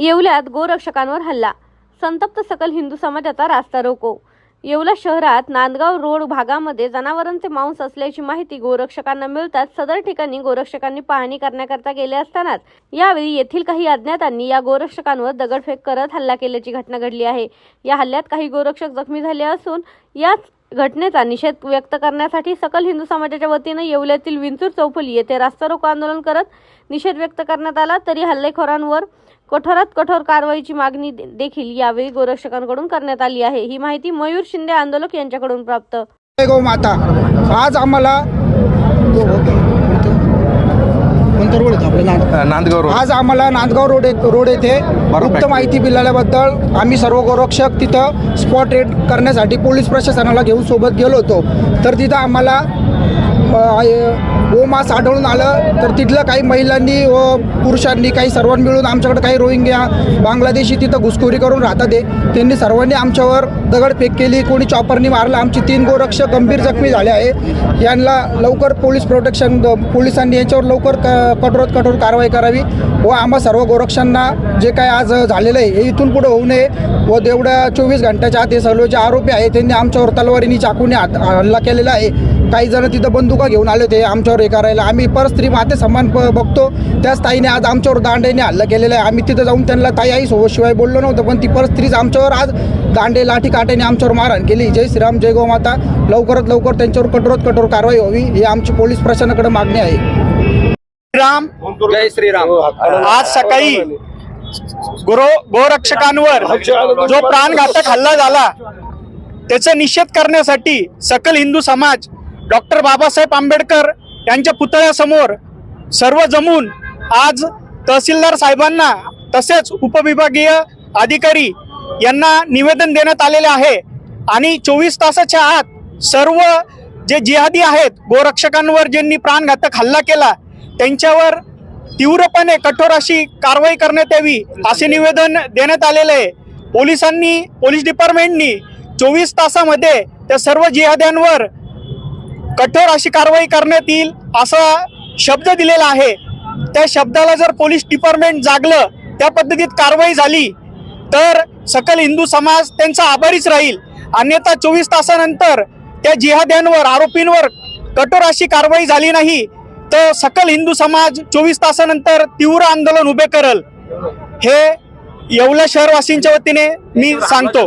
येवल्यात गोरक्षकांवर हल्ला. संतप्त सकल हिंदू समाजाचा रास्ता रोको. येवला शहरात नांदगाव रोड भागामध्ये जनावरांचे मांस असल्याची माहिती गोरक्षकांना मिळताच सदर ठिकाणी गोरक्षकांनी पाहणी करण्याकरता गेले असतानाच यावेळी येथील काही अज्ञातांनी या गोरक्षकांवर दगडफेक करत हल्ला केल्याची घटना घडली आहे. या हल्ल्यात काही गोरक्षक जखमी झाले असून याच घटनेचा निषेध व्यक्त करण्यासाठी सकल हिंदू समाजाच्या वतीनं येवल्यातील विंचूर चौफुली येथे रास्ता रोको आंदोलन करत निषेध व्यक्त करण्यात आला तरी हल्लेखोरांवर कठोरात कठोर कारवाईची मागणी देखील यावेळी गोरक्षकांकडून करण्यात आली आहे. ही माहिती मयूर शिंदे आंदोलक यांच्याकडून प्राप्त. गो माता. आज आम्हाला कोणतं रोड येतो आपलं नांद नांदगाव रोड आज आम्हाला नांदगाव रोड रोड येथे गुप्त. माहिती मिळाल्याबद्दल आम्ही सर्व गोरक्षक तिथं स्पॉट रेड करण्यासाठी पोलीस प्रशासनाला घेऊन सोबत गेलो होतो तर तिथं आम्हाला ओ हो, मास आढळून आलं. तर तिथलं काही महिलांनी व पुरुषांनी काही सर्वांनी मिळून आमच्याकडे काही रोहिंग्या बांगलादेशी तिथं घुसखोरी करून राहतात ते. त्यांनी सर्वांनी आमच्यावर दगडफेक केली. कोणी चॉपरनी मारलं. आमची तीन गोरक्षक गंभीर जखमी झाले आहे. यांना लवकर पोलीस प्रोटेक्शन पोलिसांनी यांच्यावर लवकर क कठोरात कठोर कारवाई करावी व आम्हा सर्व गोरक्षांना जे काय आज झालेलं आहे हे इथून पुढे होऊ नये व तेवढ्या चोवीस घंट्याच्या आत हे सर्व जे आरोपी आहे त्यांनी आमच्यावर तलवारीनी चाकूने हात हल्ला केलेला आहे. काही जण तिथं बंदुका घेऊन आले होते आमच्यावर हे करायला. आम्ही परस्त्री माते सन्मान प बघतो. त्याच ताईने आज आमच्यावर दांडेने हल्ला केलेला आहे. आम्ही तिथं जाऊन त्यांना ताई आई सोबत शिवाय बोललो नव्हतं पण ती परस्त्रीच आमच्यावर आज दांडे लाठी काट्याने आमच्यावर मारहाण केली. जय श्रीराम जय गोमाता लवकरात लवकर त्यांच्यावर कठोरात कठोर कारवाई व्हावी ही आमची पोलीस प्रशासनाकडे मागणी आहे. राम जय श्रीराम. आज सकाळी गुरु गोरक्षकांवर जो प्राणघातक हल्ला झाला त्याचा निषेध करण्यासाठी सकल हिंदू समाज डॉक्टर बाबासाहेब आंबेडकर यांच्या पुतळ्यासमोर सर्व जमून आज तहसीलदार साहेबांना तसेच उपविभागीय अधिकारी यांना निवेदन देण्यात आलेले आहे. आणि चोवीस तासाच्या आत सर्व जे जिहादी आहेत गोरक्षकांवर ज्यांनी प्राणघातक हल्ला केला त्यांच्यावर तीव्रपणे कठोर अशी कारवाई करण्यात यावी असे निवेदन देण्यात आलेले आहे. पोलिसांनी पोलीस डिपार्टमेंटनी चोवीस तासामध्ये त्या सर्व जिहाद्यांवर कठोर अशी कारवाई करण्यात येईल असा शब्द दिलेला आहे. त्या शब्दाला जर पोलीस डिपार्टमेंट जागलं त्या पद्धतीत कारवाई झाली तर सकल हिंदू समाज त्यांचा आभारीच राहील. अन्यथा चोवीस तासानंतर त्या जिहाद्यांवर आरोपींवर कठोर अशी कारवाई झाली नाही तर सकल हिंदू समाज चोवीस तासानंतर तीव्र आंदोलन उभे करल. हे येवला शहरवासींच्या वतीने मी सांगतो.